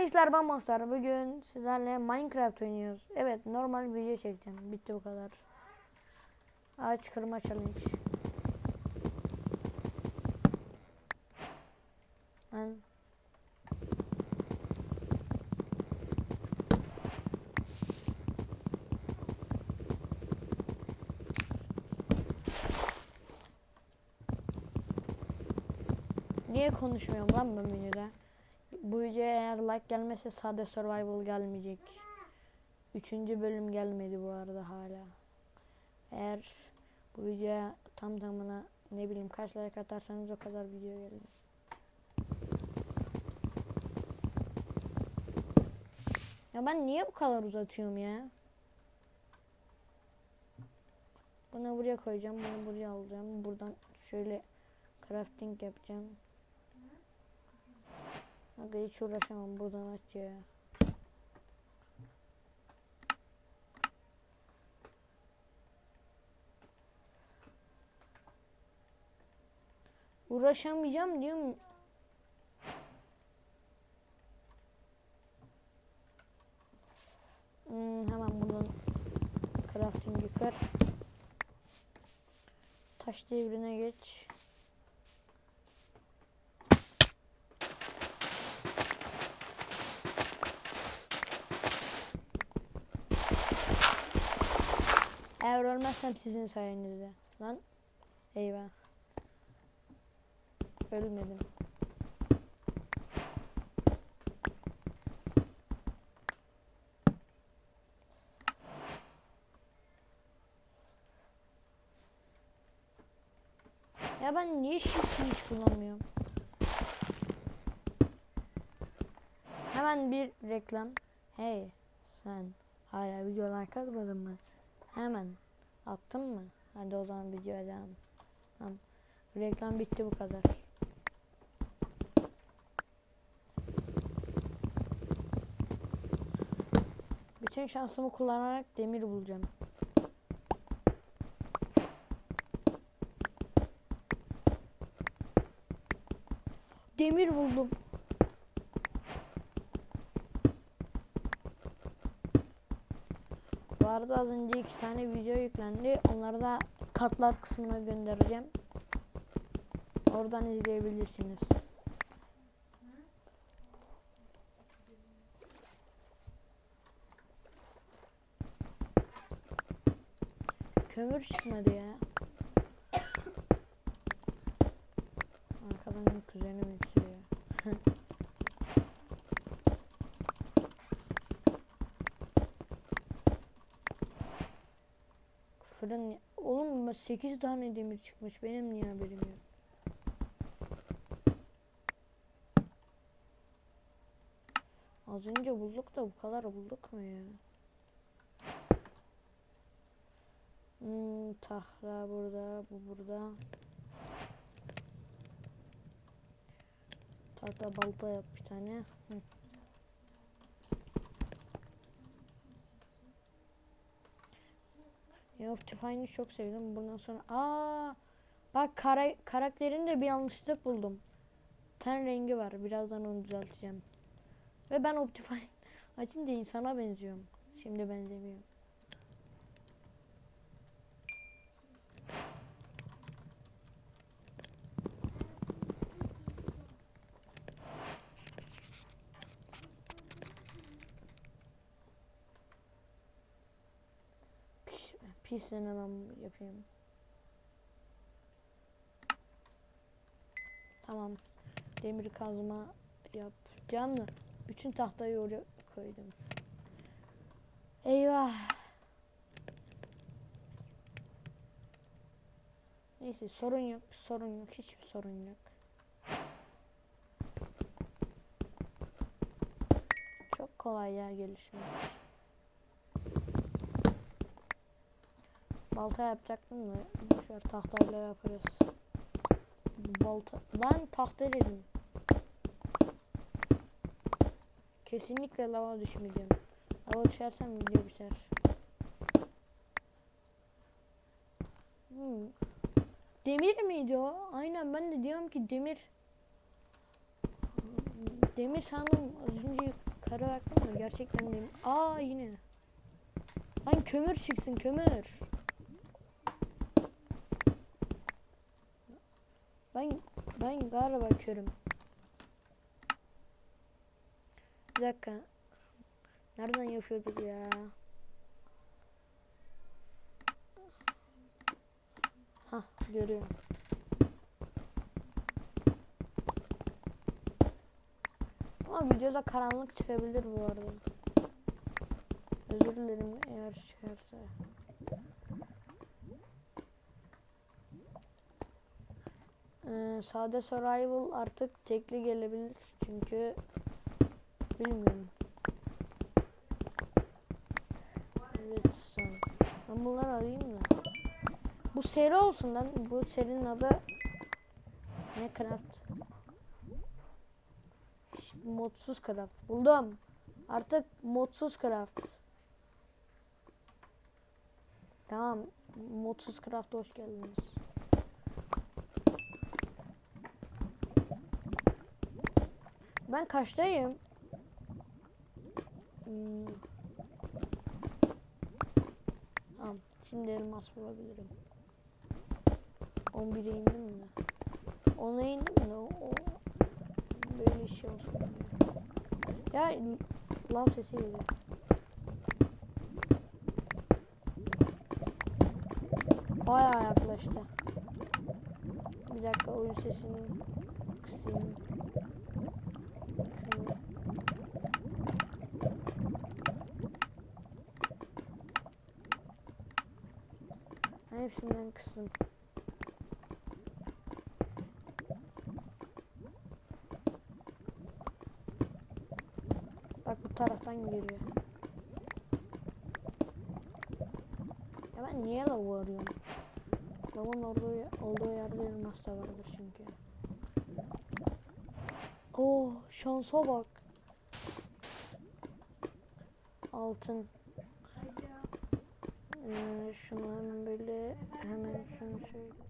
gençler ben. Bugün sizlerle Minecraft oynuyoruz. Evet normal video çekeceğim. Bitti bu kadar. Ağaç kırma challenge. Ben Niye konuşmuyorum lan ben videoda? Bu videoya eğer like gelmezse sade survival gelmeyecek. Üçüncü bölüm gelmedi bu arada hala. Eğer bu videoya tam tamına ne bileyim kaç like atarsanız o kadar video gelir. Ya ben niye bu kadar uzatıyorum ya? Bunu buraya koyacağım, bunu buraya alacağım. Buradan şöyle crafting yapacağım. Aga hiç uğraşamam buradan aç ya. Uğraşamayacağım diyorum. Hmm, hemen buradan crafting yıkar. Taş devrine geç. Eğer ölmezsem sizin sayenizde. Lan. Eyvah. Ölmedim. Ya ben niye shift'i hiç kullanmıyorum? Hemen bir reklam. Hey sen hala video like atmadın mı? Hemen attın mı? Hadi o zaman videoya devam. Tamam. Reklam bitti bu kadar. Bütün şansımı kullanarak demir bulacağım. Demir buldum. Arada az önce iki tane video yüklendi. Onları da katlar kısmına göndereceğim. Oradan izleyebilirsiniz. Kömür çıkmadı ya. Fırın oğlum 8 tane demir çıkmış benim niye haberim yok. Az önce bulduk da bu kadar bulduk mu ya? Hmm, tahra burada, bu burada. Tahta balta yap bir tane. Hı. Ya Optifine'i çok sevdim. Bundan sonra aa bak kara, karakterinde bir yanlışlık buldum. Ten rengi var. Birazdan onu düzelteceğim. Ve ben Optifine açınca insana benziyorum. Şimdi benzemiyorum. Pis, pis hemen yapayım. Tamam. Demir kazma yapacağım da bütün tahtayı oraya koydum. Eyvah. Neyse sorun yok, sorun yok, hiçbir sorun yok. Çok kolay ya gelişmek. Balta yapacaktım da boşver tahtayla yaparız. Balta lan tahta dedim. Kesinlikle lava düşmeyeceğim. Lava düşersem video biter. Hmm. Demir miydi o? Aynen ben de diyorum ki demir. Demir sandım az önce Kara baktın mı? Gerçekten değil. Aa yine. Lan kömür çıksın kömür. Ben galiba körüm. Bir dakika. Nereden yapıyorduk ya? Hah görüyorum. Ama videoda karanlık çıkabilir bu arada. Özür dilerim eğer çıkarsa. Ee, sade survival artık tekli gelebilir çünkü bilmiyorum. Redstone. Ben bunları alayım da. Bu seri olsun lan. Bu serinin adı ne craft? Ş- Modsuz craft. Buldum. Artık modsuz craft. Tamam. Modsuz craft'a hoş geldiniz. Ben kaçtayım? Hmm. Tamam. Şimdi elmas bulabilirim. 11'e indim mi? 10'a indim mi? O, böyle şey olsun. Ya lav sesi geliyor. Bayağı yaklaştı. Bir dakika oyun sesini kısayım. Şunu. Ben hepsinden kıstım. Bak bu taraftan geliyor. Ya ben niye lavu arıyorum? Lavun olduğu, olduğu yerde elmas da vardır çünkü. Oo şansa bak. Altın. Ee, şunu hemen böyle hemen şunu şöyle.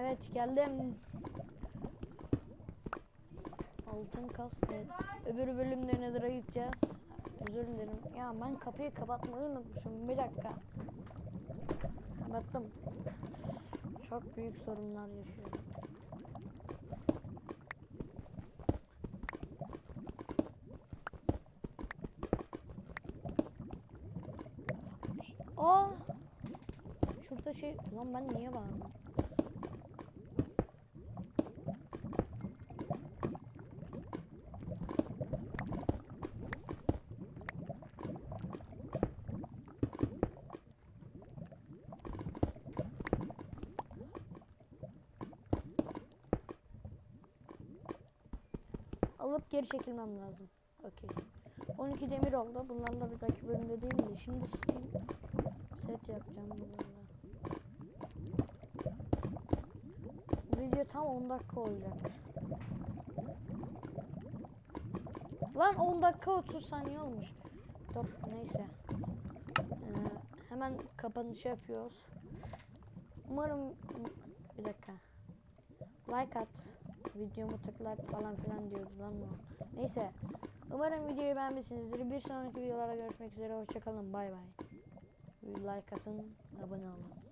Evet geldim. Altın kas. Öbür bölümde Nether'a gideceğiz. Özür dilerim. Ya ben kapıyı kapatmayı unutmuşum. Bir dakika. Kapattım. Çok büyük sorunlar yaşıyorum. Aa! Şurada şey... Lan ben niye varım? Alıp geri çekilmem lazım. Okey. 12 demir oldu. Bunlarla bir dahaki bölümde değil de şimdi Steam set yapacağım bunlarla. Video tam 10 dakika olacak. Lan 10 dakika 30 saniye olmuş. Dur neyse. Ee, hemen kapanış yapıyoruz. Umarım bir dakika. Like at. Videomu tıkla falan filan diyordu lan bu. Neyse. Umarım videoyu beğenmişsinizdir. Bir sonraki videolarda görüşmek üzere. Hoşçakalın. Bay bay. Like atın. Abone olun.